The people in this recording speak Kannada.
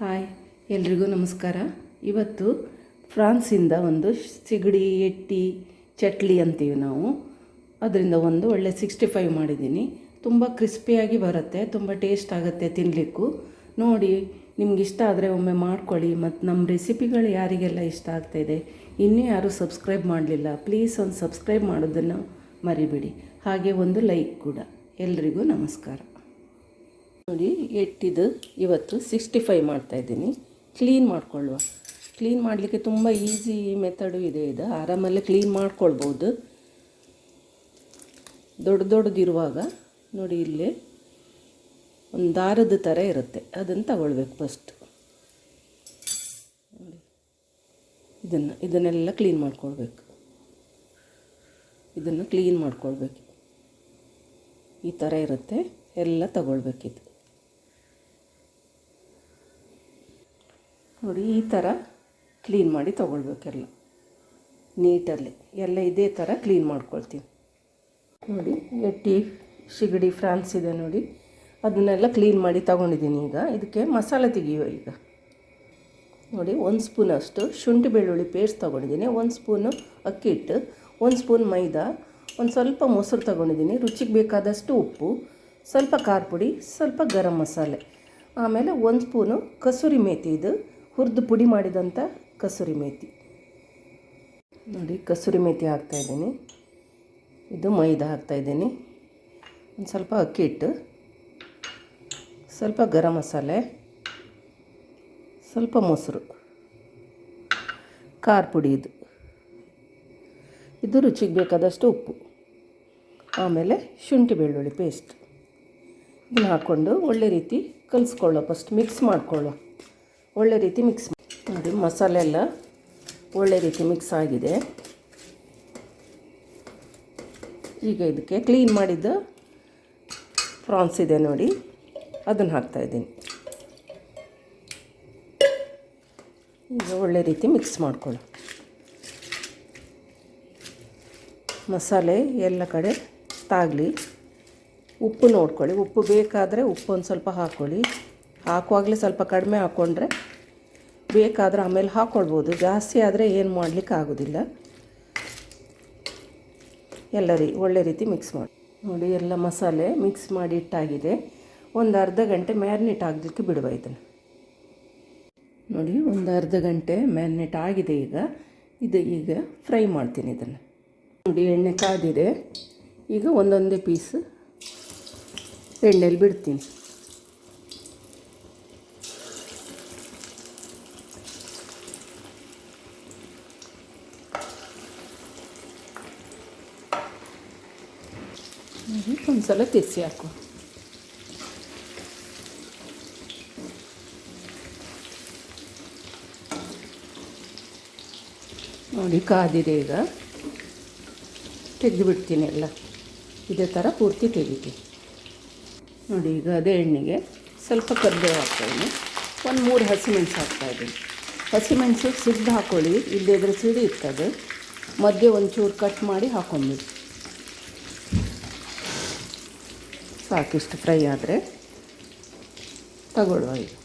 ಹಾಯ್, ಎಲ್ರಿಗೂ ನಮಸ್ಕಾರ. ಇವತ್ತು ಫ್ರಾನ್ಸಿಂದ ಒಂದು ಸಿಗಡಿ ಎಟ್ಟಿ, ಚಟ್ಲಿ ಅಂತೀವಿ ನಾವು. ಅದರಿಂದ ಒಂದು ಒಳ್ಳೆ ಸಿಕ್ಸ್ಟಿ ಫೈವ್ ಮಾಡಿದ್ದೀನಿ. ತುಂಬ ಕ್ರಿಸ್ಪಿಯಾಗಿ ಬರುತ್ತೆ, ತುಂಬ ಟೇಸ್ಟ್ ಆಗುತ್ತೆ ತಿನ್ನಲಿಕ್ಕೂ ನೋಡಿ ನಿಮ್ಗೆ ಇಷ್ಟ ಆದರೆ ಒಮ್ಮೆ ಮಾಡ್ಕೊಳ್ಳಿ ಮತ್ತು ನಮ್ಮ ರೆಸಿಪಿಗಳು ಯಾರಿಗೆಲ್ಲ ಇಷ್ಟ ಆಗ್ತಾಯಿದೆ ಇನ್ನೂ ಯಾರೂ ಸಬ್ಸ್ಕ್ರೈಬ್ ಮಾಡಲಿಲ್ಲ, ಪ್ಲೀಸ್ ಒಂದು ಸಬ್ಸ್ಕ್ರೈಬ್ ಮಾಡೋದನ್ನು ಮರಿಬೇಡಿ. ಹಾಗೆ ಒಂದು ಲೈಕ್ ಕೂಡ. ಎಲ್ರಿಗೂ ನಮಸ್ಕಾರ. ನೋಡಿ ಎಟ್ಟಿದು ಇವತ್ತು ಸಿಕ್ಸ್ಟಿ ಫೈವ್ ಮಾಡ್ತಾಯಿದ್ದೀನಿ ಕ್ಲೀನ್ ಮಾಡ್ಕೊಳ್ಳುವ. ಕ್ಲೀನ್ ಮಾಡಲಿಕ್ಕೆ ತುಂಬ ಈಸಿ ಮೆಥಡು ಇದೆ ಇದು. ಆರಾಮಲ್ಲೇ ಕ್ಲೀನ್ ಮಾಡ್ಕೊಳ್ಬೋದು. ದೊಡ್ಡ ದೊಡ್ಡದಿರುವಾಗ, ನೋಡಿ ಇಲ್ಲಿ, ಒಂದು ದಾರದ ಥರ ಇರುತ್ತೆ. ಅದನ್ನು ತಗೊಳ್ಬೇಕು ಫಸ್ಟ್ ನೋಡಿ. ಇದನ್ನು, ಇದನ್ನೆಲ್ಲ ಕ್ಲೀನ್ ಮಾಡ್ಕೊಳ್ಬೇಕು. ಇದನ್ನು ಕ್ಲೀನ್ ಮಾಡ್ಕೊಳ್ಬೇಕು. ಈ ಥರ ಇರುತ್ತೆ. ಎಲ್ಲ ತಗೊಳ್ಬೇಕಿದು. ನೋಡಿ, ಈ ಥರ ಕ್ಲೀನ್ ಮಾಡಿ ತೊಗೊಳ್ಬೇಕೆಲ್ಲ ನೀಟಲ್ಲಿ. ಎಲ್ಲ ಇದೇ ಥರ ಕ್ಲೀನ್ ಮಾಡ್ಕೊಳ್ತೀನಿ. ನೋಡಿ, ಎಟ್ಟಿ ಸಿಗಡಿ ಫ್ರಾನ್ಸ್ ಇದೆ ನೋಡಿ. ಅದನ್ನೆಲ್ಲ ಕ್ಲೀನ್ ಮಾಡಿ ತಗೊಂಡಿದ್ದೀನಿ ಈಗ. ಇದಕ್ಕೆ ಮಸಾಲೆ ತೆಗೆಯುವ ಈಗ. ನೋಡಿ, ಒಂದು ಸ್ಪೂನ್ ಅಷ್ಟು ಶುಂಠಿ ಬೆಳ್ಳುಳ್ಳಿ ಪೇಸ್ಟ್ ತೊಗೊಂಡಿದ್ದೀನಿ. ಒಂದು ಸ್ಪೂನು ಅಕ್ಕಿ ಹಿಟ್ಟು, ಒಂದು ಸ್ಪೂನ್ ಮೈದಾ, ಒಂದು ಸ್ವಲ್ಪ ಮೊಸರು ತೊಗೊಂಡಿದ್ದೀನಿ. ರುಚಿಗೆ ಬೇಕಾದಷ್ಟು ಉಪ್ಪು, ಸ್ವಲ್ಪ ಖಾರ ಪುಡಿ, ಸ್ವಲ್ಪ ಗರಂ ಮಸಾಲೆ. ಆಮೇಲೆ ಒಂದು ಸ್ಪೂನು ಕಸೂರಿ ಮೇಥಿ ಇದು. ಹುರಿದು ಪುಡಿ ಮಾಡಿದಂಥ ಕಸೂರಿ ಮೇಥಿ ನೋಡಿ, ಕಸೂರಿ ಮೇಥಿ ಹಾಕ್ತಾಯಿದ್ದೀನಿ ಇದು ಮೈದಾ ಹಾಕ್ತಾಯಿದ್ದೀನಿ ಒಂದು ಸ್ವಲ್ಪ ಅಕ್ಕಿ ಹಿಟ್ಟು, ಸ್ವಲ್ಪ ಗರಂ ಮಸಾಲೆ, ಸ್ವಲ್ಪ ಮೊಸರು, ಖಾರ ಪುಡಿ ಇದು. ಇದು ರುಚಿಗೆ ಬೇಕಾದಷ್ಟು ಉಪ್ಪು, ಆಮೇಲೆ ಶುಂಠಿ ಬೆಳ್ಳುಳ್ಳಿ ಪೇಸ್ಟ್. ಇದನ್ನ ಹಾಕ್ಕೊಂಡು ಒಳ್ಳೆ ರೀತಿ ಕಲಿಸ್ಕೊಳ್ಳೋ ಫಸ್ಟ್ ಮಿಕ್ಸ್ ಮಾಡ್ಕೊಳ್ಳೋ. ಒಳ್ಳೆ ರೀತಿ ಮಿಕ್ಸ್ ನೋಡಿ, ಮಸಾಲೆ ಎಲ್ಲ ಒಳ್ಳೆ ರೀತಿ ಮಿಕ್ಸ್ ಆಗಿದೆ. ಈಗ ಇದಕ್ಕೆ ಕ್ಲೀನ್ ಮಾಡಿದ್ದ ಪ್ರಾನ್ಸ್ ಇದೆ ನೋಡಿ. ಅದನ್ನು ಹಾಕ್ತಾಯಿದ್ದೀನಿ ಈಗ ಒಳ್ಳೆ ರೀತಿ ಮಿಕ್ಸ್ ಮಾಡ್ಕೊಳ್ಳಿ ಮಸಾಲೆ ಎಲ್ಲ ಕಡೆ ತಾಗಲಿ. ಉಪ್ಪು ನೋಡ್ಕೊಳ್ಳಿ. ಉಪ್ಪು ಬೇಕಾದರೆ ಉಪ್ಪು ಒಂದು ಸ್ವಲ್ಪ ಹಾಕ್ಕೊಳ್ಳಿ ಹಾಕುವಾಗಲೇ ಸ್ವಲ್ಪ ಕಡಿಮೆ ಹಾಕ್ಕೊಂಡ್ರೆ ಬೇಕಾದರೆ ಆಮೇಲೆ ಹಾಕ್ಕೊಳ್ಬೋದು ಜಾಸ್ತಿ ಆದರೆ ಏನು ಮಾಡಲಿಕ್ಕೆ ಆಗೋದಿಲ್ಲ. ಎಲ್ಲ ರೀ, ಒಳ್ಳೆ ರೀತಿ ಮಿಕ್ಸ್ ಮಾಡಿ. ನೋಡಿ, ಎಲ್ಲ ಮಸಾಲೆ ಮಿಕ್ಸ್ ಮಾಡಿ ಇಟ್ಟಾಗಿದೆ. ಒಂದು ಅರ್ಧ ಗಂಟೆ ಮ್ಯಾರಿನೇಟ್ ಆಗಲಿಕ್ಕೆ ಬಿಡುವ ಇದನ್ನು. ನೋಡಿ, ಒಂದು ಅರ್ಧ ಗಂಟೆ ಮ್ಯಾರಿನೇಟ್ ಆಗಿದೆ ಈಗ. ಇದು ಈಗ ಫ್ರೈ ಮಾಡ್ತೀನಿ ಇದನ್ನು. ನೋಡಿ, ಎಣ್ಣೆ ಕಾದಿದೆ. ಈಗ ಒಂದೊಂದೇ ಪೀಸ್ ಎಣ್ಣೆಲಿ ಬಿಡ್ತೀನಿ. ನೋಡಿ ಒಂದು ಸಲ ತಿರ್ಸಿ ಹಾಕು. ನೋಡಿ ಕಾದಿದೆ ಈಗ. ತೆಗೆದುಬಿಡ್ತೀನಿ ಎಲ್ಲ. ಇದೇ ಥರ ಪೂರ್ತಿ ತೆಗಿತೀನಿ. ನೋಡಿ ಈಗ ಅದೇ ಎಣ್ಣೆಗೆ ಸ್ವಲ್ಪ ಕರ್ಬೇವು ಹಾಕ್ತಾಯಿದ್ದೀನಿ ಒಂದು ಮೂರು ಹಸಿಮೆಣಸು ಹಾಕ್ತಾಯಿದ್ದೀನಿ ಹಸಿಮೆಣಸು ಸಿದ್ದು ಹಾಕ್ಕೊಳ್ಳಿ ಇಲ್ಲದಿದ್ರೆ ಸಿಡಿ ಇರ್ತದೆ ಮಧ್ಯೆ ಒಂಚೂರು ಕಟ್ ಮಾಡಿ ಹಾಕೊಂಬಿಡಿ ಸಾಕಿಷ್ಟು ಫ್ರೈ ಆದರೆ. ತಗೊಳ್ಳುವ ಈಗ.